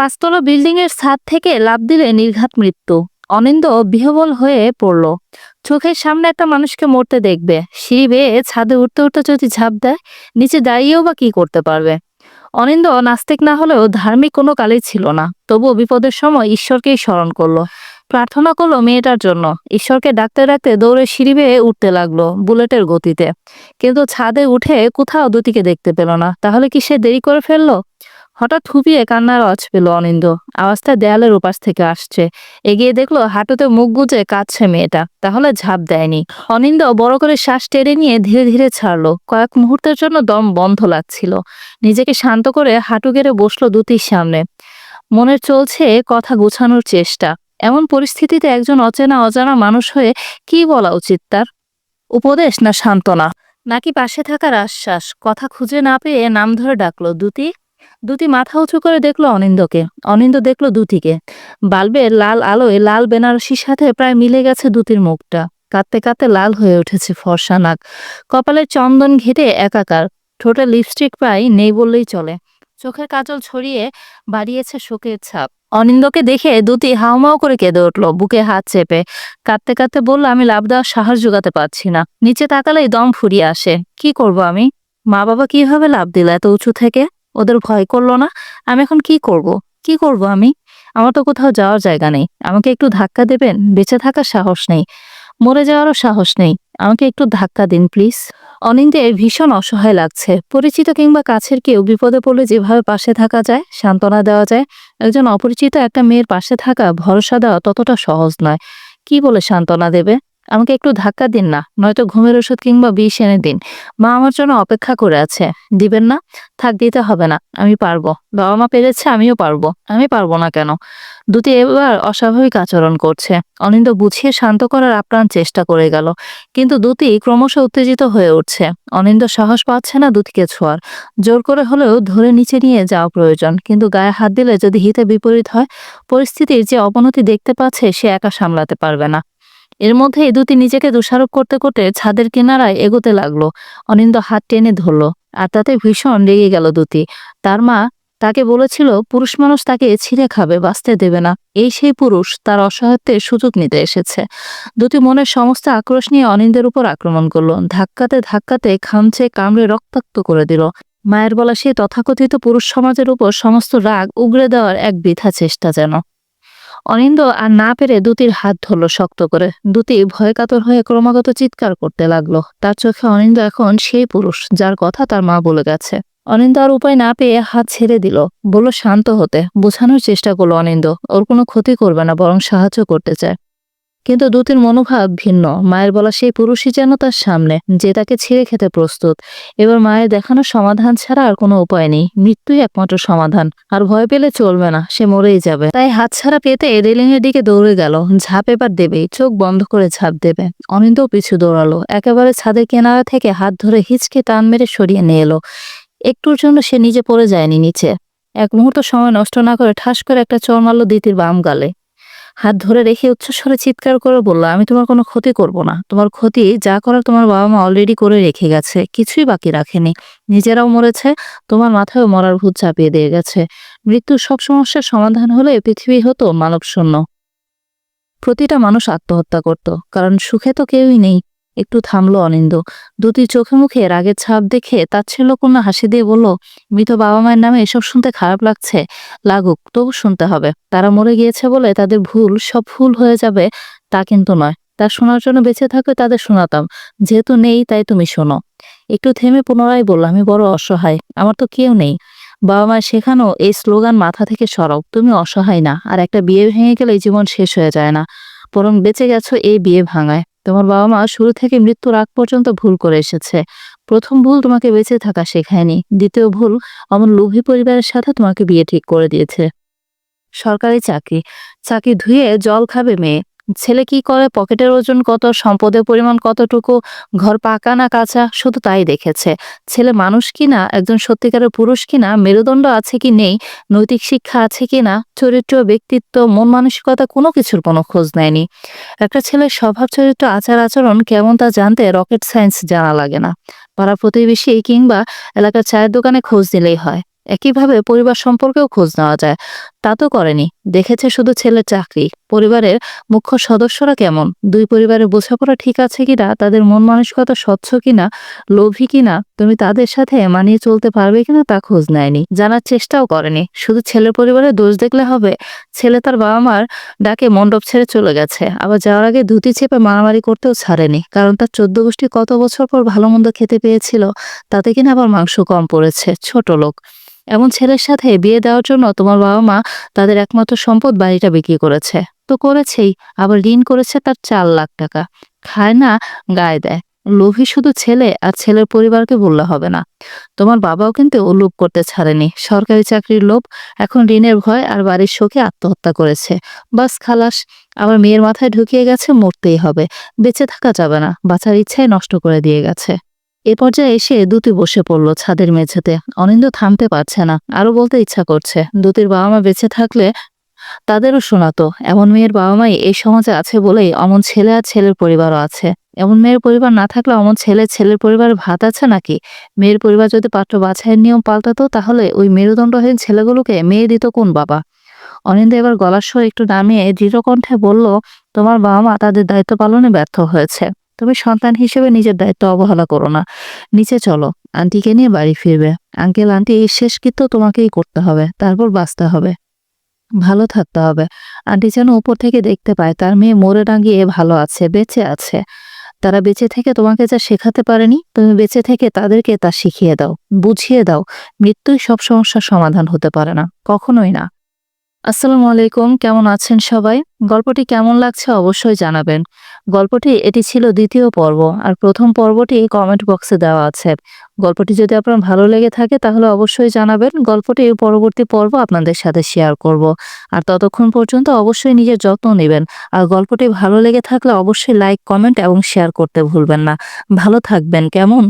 পাঁচতলা বিল্ডিং এর ছাদ থেকে লাফ দিলে নির্ঘাত মৃত্যু। অনিন্দ বিহবল হয়ে পড়ল। চোখের সামনে একটা মানুষকে মরতে দেখবে। সিঁড়ি বেয়ে ছাদে উঠতে উঠতে যদি ঝাঁপ দেয়, নিচে দাঁড়িয়েও বা কি করতে পারবে? অনিন্দ নাস্তিক না হলেও ধার্মিক কোনো কালেই ছিল না। তবুও বিপদের সময় ঈশ্বরকেই স্মরণ করল। প্রার্থনা করল মেয়েটার জন্য। ঈশ্বরকে ডাকতে ডাকতে দৌড়ে সিঁড়ি বেয়ে উঠতে লাগল বুলেটের গতিতে। কিন্তু ছাদে উঠে কোথাও দুটিকে দেখতে পেল না। তাহলে কি সে দেরি করে ফেলল? হঠাৎ হুপিয়ে কান্নার আওয়াজ পেল অনিন্দ। আওয়াজটা দেয়ালের উপাস থেকে আসছে। এগিয়ে দেখল হাঁটুতে মুখ গুজে কাঁদছে মেয়েটা। তাহলে ঝাঁপ দেয়নি। অনিন্দ বড় করে শ্বাস টেনে নিয়ে ধীরে ধীরে ছাড়লো। কয়েক মুহূর্তের জন্য দম বন্ধ লাগছিল। নিজেকে শান্ত করে হাঁটু গেড়ে বসল দুটির সামনে। মনের চলছে কথা গোছানোর চেষ্টা। এমন পরিস্থিতিতে একজন অচেনা অজানা মানুষ হয়ে কি বলা উচিত তার? উপদেশ না সান্ত্বনা? নাকি পাশে থাকার আশ্বাস? কথা খুঁজে না পেয়ে নাম ধরে ডাকলো দুটি। দুটি মাথা উঁচু করে দেখল অনিন্দকে। অনিন্দ দেখল দুটিকে। বাল্বের লাল আলোয় লাল বেনারসির সাথে প্রায় মিলে গেছে দুটির মুখটা। কাঁদতে কাঁদতে লাল হয়ে উঠেছে ফর্সা নাক। কপালের চন্দন ঘেটে একাকার। ঠোঁটে লিপস্টিক প্রায় নেই বললেই চলে। চোখের কাজল ছড়িয়ে বাড়িয়েছে শোকের ছাপ। অনিন্দকে দেখে দুটি হাউমাউ করে কেঁদে উঠল, বুকে হাত চেপে। কাঁদতে কাঁদতে বলল, আমি লাভ দেওয়ার সাহস জোগাতে পারছি না। নিচে তাকালেই দম ফুরিয়ে আসে। কি করব আমি? মা বাবা কীভাবে লাভ দিল এত উঁচু থেকে? ওদের ভয় করল না। আমি এখন কি করব? কি করব আমি? আমার তো কোথাও যাওয়ার জায়গা নেই। আমাকে একটু ধাক্কা দেবেন? বেঁচে থাকার সাহস নেই। মরে যাওয়ারও সাহস নেই। আমাকে একটু ধাক্কা দিন, প্লিজ। অনিন্দের ভীষণ অসহায় লাগছে। পরিচিত কিংবা কাছের কেউ বিপদে পড়লে যেভাবে পাশে থাকা যায়, সান্ত্বনা দেওয়া যায়, একজন অপরিচিত একটা মেয়ের পাশে থাকা ভরসা দেওয়া ততটা সহজ নয়। কি বলে সান্ত্বনা দেবে? আমাকে একটু ধাক্কা দিন না, নয়তো ঘুমের ওষুধ কিংবা বিষ এনে দিন। মা আমার জন্য অপেক্ষা করে আছে। দিবেন না? থাক, দিতে হবে না। আমি পারব। বাবা মা পেরেছে, আমিও পারব। আমি পারব না কেন? দুটি এবার অস্বাভাবিক আচরণ করছে। অনিন্দ বুঝিয়ে শান্ত করার আপ্রাণ চেষ্টা করে গেল। কিন্তু দুটি ক্রমশ উত্তেজিত হয়ে উঠছে। অনিন্দ সাহস পাচ্ছে না দুটিকে ছোঁয়ার। জোর করে হলেও ধরে নিচে নিয়ে যাওয়া প্রয়োজন। কিন্তু গায়ে হাত দিলে যদি হিতে বিপরীত হয়, পরিস্থিতির যে অবনতি দেখতে পাচ্ছে, সে একা সামলাতে পারবে না। এর মধ্যে এই দুটি নিজেকে দোষারোপ করতে করতে ছাদের কিনারায় এগোতে লাগল। অনিন্দ হাত টেনে ধরলো, আর তাতে ভীষণ রেগে গেল দুটি। তার মা তাকে বলেছিল, পুরুষ মানুষ তাকে ছিঁড়ে খাবে, বাঁচতে দেবে না। এই সেই পুরুষ, তার অসহায়ত্বের সুযোগ নিতে এসেছে। দুটি মনের সমস্ত আক্রোশ নিয়ে অনিন্দের উপর আক্রমণ করল। ধাক্কাতে ধাক্কাতে খামচে কামড়ে রক্তাক্ত করে দিল। মায়ের বলা সেই তথাকথিত পুরুষ সমাজের উপর সমস্ত রাগ উগড়ে দেওয়ার এক বৃথা চেষ্টা যেন। অনিন্দ আর না পেরে দুতির হাত ধরল শক্ত করে। দুতি ভয় কাতর হয়ে ক্রমাগত চিৎকার করতে লাগল। তার চোখে অনিন্দ এখন সেই পুরুষ, যার কথা তার মা বলে গেছে। অনিন্দ আর উপায় না পেয়ে হাত ছেড়ে দিল। বলল, শান্ত হতে। বোঝানোর চেষ্টা করল অনিন্দ। ওর কোনো ক্ষতি করবে না, বরং সাহায্য করতে চায়। কিন্তু দুটির মনোভাব ভিন্ন। মায়ের বলা সেই পুরুষই যেন তার সামনে, যে তাকে ছিঁড়ে খেতে প্রস্তুত। এবার মায়ের দেখানো সমাধান ছাড়া আর কোনো উপায় নেই। মৃত্যুই একমাত্র সমাধান। আর ভয় পেলে চলবে না, সে মরেই যাবে। তাই হাত ছাড়া পেতে রেলিং এর দিকে দৌড়ে গেল। ঝাঁপ এবার দেবেই চোখ বন্ধ করে ঝাঁপ দেবে। অনিন্দও পিছু দৌড়ালো। একেবারে ছাদের কেনারা থেকে হাত ধরে হিচকে টান মেরে সরিয়ে নিয়ে এলো। একটুর জন্য সে নিজে পড়ে যায়নি নিচে। এক মুহূর্ত সময় নষ্ট না করে ঠাস করে একটা চর মারল দিতির বাম গালে। হাত ধরে রেখে উচ্চস্বরে চিৎকার করে বলল, আমি তোমার কোনো ক্ষতি করব না। তোমার ক্ষতি যা করার তোমার বাবা মা অলরেডি করে রেখে গেছে। কিছুই বাকি রাখেনি। নিজেরাও মরেছে, তোমার মাথায়ও মরার ভূত চাপিয়ে দিয়ে গেছে। মৃত্যুর সব সমস্যার সমাধান হলে পৃথিবী হতো মানবশূন্য। প্রতিটা মানুষ আত্মহত্যা করত, কারণ সুখে তো কেউই নেই। একটু থামলো অনিন্দ। দুটি চোখে মুখে রাগের ছাপ দেখে তাচ্ছিল্যপূর্ণ হাসি দিয়ে বলল, মৃত বাবা মায়ের নামে এসব শুনতে খারাপ লাগছে। লাগুক, তবু শুনতে হবে। তারা মরে গিয়েছে বলে তাদের ভুল, সব ভুল হয়ে যাবে তা কিন্তু নয়। তা শোনার জন্য বেঁচে থাকলে তাদের শোনাতাম। যেহেতু নেই, তাই তুমি শোনো। একটু থেমে পুনরায় বলল, আমি বড় অসহায়, আমার তো কেউ নেই। বাবা মা শেখানো এই স্লোগান মাথা থেকে সরব তুমি অসহায় না। আর একটা বিয়ে ভেঙে গেলে জীবন শেষ হয়ে যায় না। বরং বেঁচে গেছো এই বিয়ে ভাঙায়। তোমার বাবা মা শুরু থেকে মৃত্যুর আগ পর্যন্ত ভুল করে এসেছে। প্রথম ভুল তোমাকে বেঁচে থাকা শেখায়নি। দ্বিতীয় ভুল, অমন লোভী পরিবারের সাথে তোমাকে বিয়ে ঠিক করে দিয়েছে। সরকারি চাকরি। চাকরি ধুয়ে জল খাবে মেয়ে। ছেলে কি করে? পকেটের ওজন কত? সম্পদের পরিমাণ কতটুকু? ঘর পাকা না কাঁচা? শুধু তাই দেখেছে। ছেলে মানুষ কিনা? একজন সত্যিকারের পুরুষ কিনা? মেরুদণ্ড আছে কি নেই? নৈতিক শিক্ষা আছে কিনা? চরিত্র, ব্যক্তিত্ব, মন মানসিকতা কোনো কিছুর কোনো খোঁজ নেয়নি। একটা ছেলের স্বভাব, চরিত্র, আচার, আচরণ কেমন তা জানতে রকেট সায়েন্স জানা লাগে না। পাড়া প্রতিবেশী কিংবা এলাকার চায়ের দোকানে খোঁজ দিলেই হয়। একইভাবে পরিবার সম্পর্কেও খোঁজ নেওয়া যায়। তা তো করেনি। দেখেছে শুধু ছেলের চাকরি। পরিবারের মুখ্য সদস্যরা কেমন? দুই পরিবারের বোঝাপড়া ঠিক আছে কিনা? তাদের মন মানসিকতা স্বচ্ছ কিনা? লোভী কিনা? তুমি তাদের সাথে মানিয়ে চলতে পারবে কিনা তা খোঁজ নেয়নি। জানার চেষ্টাও করেনি। শুধু ছেলের পরিবারের দোষ দেখলে হবে? ছেলে তার বাবা মার ডাকে মণ্ডপ ছেড়ে চলে গেছে। আবার যাওয়ার আগে ধুতি চেপে মারামারি করতেও ছাড়েনি। কারণ তার চোদ্দ গোষ্ঠী কত বছর পর ভালো মন্দ খেতে পেয়েছিল, তাতে কিনা আবার মাংস কম পড়েছে। ছোট লোক। এমন ছেলের সাথে বিয়ে দেওয়ার জন্য তোমার বাবা মা তাদের একমাত্র সম্পদ বাড়িটা বিক্রি করেছে। তো করেছেই, আবার ঋণ করেছে তার চার লাখ টাকা। খায় না গায়ে দেয়, লোভী শুধু ছেলে আর ছেলের পরিবারকে বললে হবে না। তোমার বাবাও কিন্তু ও লোভ করতে ছাড়েনি। সরকারি চাকরির লোভ এখন ঋণের ভয় আর বাড়ির শোকে আত্মহত্যা করেছে। বাস খালাস, আবার মেয়ের মাথায় ঢুকিয়ে গেছে, মরতেই হবে। বেঁচে থাকা যাবে না, বাঁচার ইচ্ছায় নষ্ট করে দিয়ে গেছে। এ পর্যায়ে এসে দুতি বসে পড়ল ছাদের মেঝেতে। অনিন্দ থামতে পারছে না আরও বলতে ইচ্ছা করছে, দুতির বাবা মা বেঁচে থাকলে তাদেরও শোনাতো, এমন মেয়ের বাবা মাই এই সমাজে আছে বলেই অমন ছেলে আর ছেলের পরিবারও আছে। এমন মেয়ের পরিবার না থাকলে অমন ছেলে, ছেলের পরিবারে ভাত আছে নাকি? মেয়ের পরিবার যদি পাত্র বাছাইয়ের নিয়ম পাল্টাতো, তাহলে ওই মেরুদণ্ডহীন ছেলেগুলোকে মেয়ে দিত কোন বাবা? অনিন্দ এবার গলার স্বর একটু নামিয়ে দৃঢ় কণ্ঠে বলল, তোমার বাবা মা তাদের দায়িত্ব পালনে ব্যর্থ হয়েছে। তুমি সন্তান হিসেবে নিজের দায়িত্ব অবহেলা করো না। নিচে চলো, আন্টিকে নিয়ে বাড়ি ফিরবে। আঙ্কেল, আন্টি এই শেষকৃত্য তোমাকেই করতে হবে, তারপর বাঁচতে হবে। ভালো থাকতে হবে। আন্টি যেন উপর থেকে দেখতে পায়, তার মেয়ে ডাঙ্গি এ ভালো আছে, বেঁচে আছে। তারা বেঁচে থেকে তোমাকে যা শেখাতে পারেনি, তুমি বেঁচে থেকে তাদেরকে তা শিখিয়ে দাও, বুঝিয়ে দাও। মৃত্যুই সব সমস্যার সমাধান হতে পারে না, কখনোই না। আসসালামু আলাইকুম, কেমন আছেন সবাই? গল্পটি কেমন লাগছে অবশ্যই জানাবেন। গল্পটি, এটি ছিল দ্বিতীয় পর্ব, আর প্রথম পর্বটি কমেন্ট বক্সে দেওয়া আছে। গল্পটি যদি আপনার ভালো লেগে থাকে, তাহলে অবশ্যই জানাবেন। গল্পটি পরবর্তী পর্ব আপনাদের সাথে শেয়ার করব। আর ততক্ষণ পর্যন্ত অবশ্যই নিজের যত্ন নেবেন। আর গল্পটি ভালো লেগে থাকলে অবশ্যই লাইক কমেন্ট এবং শেয়ার করতে ভুলবেন না। ভালো থাকবেন, কেমন?